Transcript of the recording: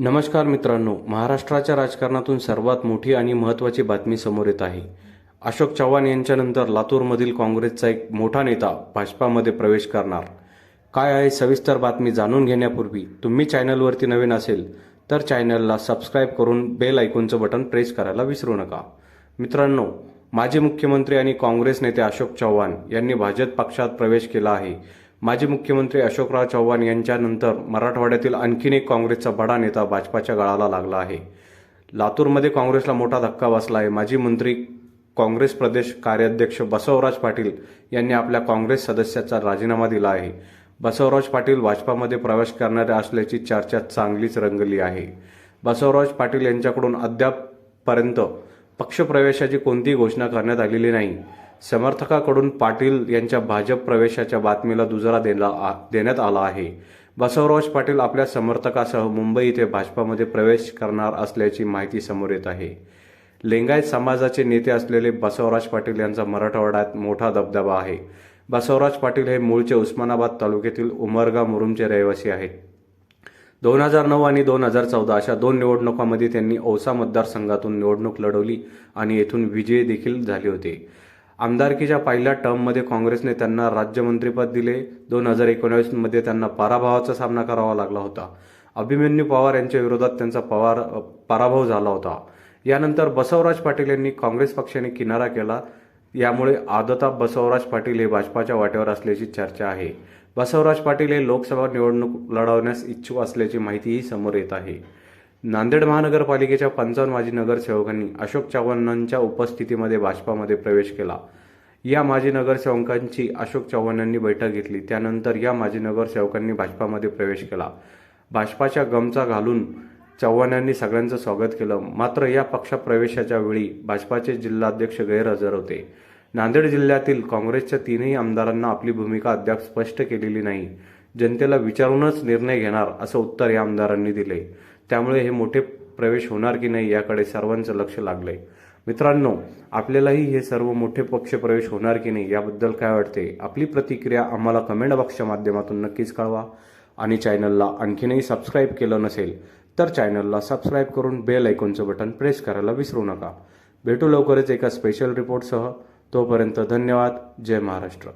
नमस्कार मित्रांनो महाराष्ट्राच्या राजकारणातून सर्वात मोठी आणि महत्त्वाची बातमी समोर येत आहे. अशोक चव्हाण यांच्यानंतर लातूरमधील काँग्रेसचा एक मोठा नेता भाजपामध्ये प्रवेश करणार. काय आहे सविस्तर बातमी जाणून घेण्यापूर्वी तुम्ही चॅनलवरती नवीन असेल तर चॅनलला सबस्क्राईब करून बेल ऐकूनचं बटन प्रेस करायला विसरू नका. मित्रांनो माजी मुख्यमंत्री आणि काँग्रेस नेते अशोक चव्हाण यांनी भाजप पक्षात प्रवेश केला आहे. माजी मुख्यमंत्री अशोकराव चव्हाण यांच्यानंतर मराठवाड्यातील आणखीन एक काँग्रेसचा बडा नेता भाजपाच्या गळाला लागला आहे. लातूरमध्ये काँग्रेसला मोठा धक्का बसला आहे. माजी मंत्री काँग्रेस प्रदेश कार्याध्यक्ष बसवराज पाटील यांनी आपल्या काँग्रेस सदस्याचा राजीनामा दिला आहे. बसवराज पाटील भाजपामध्ये प्रवेश करणारे असल्याची चर्चा चांगलीच रंगली आहे. बसवराज पाटील यांच्याकडून अद्यापपर्यंत पक्षप्रवेशाची कोणतीही घोषणा करण्यात आलेली नाही. समर्थकाकडून पाटील यांच्या भाजप प्रवेशाच्या बातमीला दुजरा देला देण्यात आला आहे. बसवराज पाटील आपल्या समर्थकासह मुंबई इथे भाजपामध्ये प्रवेश करणार असल्याची माहिती समोर येत आहे. लिंगायत समाजाचे नेते असलेले बसवराज पाटील यांचा मराठवाड्यात मोठा दबदबा आहे. बसवराज पाटील हे मूळचे उस्मानाबाद तालुक्यातील उमरगा मुरुमचे रहिवासी आहेत. दोन हजार नऊ आणि दोन हजार चौदा अशा दोन निवडणुकांमध्ये त्यांनी औसा मतदारसंघातून निवडणूक लढवली आणि येथून विजयी देखील झाले होते. आमदारकीच्या पहिल्या टर्ममध्ये काँग्रेसने त्यांना राज्यमंत्रीपद दिले. दोन हजार एकोणावीसमध्ये त्यांना पराभवाचा सामना करावा लागला होता. अभिमन्यू पवार यांच्या विरोधात त्यांचा पवार पराभव झाला होता. यानंतर बसवराज पाटील यांनी काँग्रेस पक्षाने किनारा केला. यामुळे आदता बसवराज पाटील हे भाजपाच्या वाटेवर असल्याची चर्चा आहे. बसवराज पाटील हे लोकसभा निवडणूक लढवण्यास इच्छुक असल्याची माहितीही समोर येत आहे. नांदेड महानगरपालिकेच्या पंचावन्न माजी नगरसेवकांनी अशोक चव्हाणांच्या उपस्थितीमध्ये भाजपामध्ये प्रवेश केला. या माजी नगरसेवकांची अशोक चव्हाण यांनी बैठक घेतली. त्यानंतर या माजी नगरसेवकांनी भाजपामध्ये प्रवेश केला. भाजपाच्या गमचा घालून चव्हाण यांनी सगळ्यांचं स्वागत केलं. मात्र या पक्षप्रवेशाच्या वेळी भाजपाचे जिल्हाध्यक्ष गैरहजर होते. नांदेड जिल्ह्यातील काँग्रेसच्या तीनही आमदारांना आपली भूमिका अद्याप स्पष्ट केलेली नाही. जनतेला विचारूनच निर्णय घेणार असं उत्तर या आमदारांनी दिले. त्यामुळे हे मोठे प्रवेश होणार की नाही याकडे सर्वांचं लक्ष लागलंय. मित्रांनो आपल्यालाही हे सर्व मोठे पक्ष प्रवेश होणार की नाही याबद्दल काय वाटते? आपली प्रतिक्रिया आम्हाला कमेंट बॉक्सच्या माध्यमातून नक्कीच कळवा. आणि चॅनलला आणखीनही सबस्क्राईब केलं नसेल तर चॅनलला सबस्क्राईब करून बेल ऐकूनचं बटन प्रेस करायला विसरू नका. भेटू लवकरच एका स्पेशल रिपोर्टसह तोपर्यंत धन्यवाद. जय महाराष्ट्र.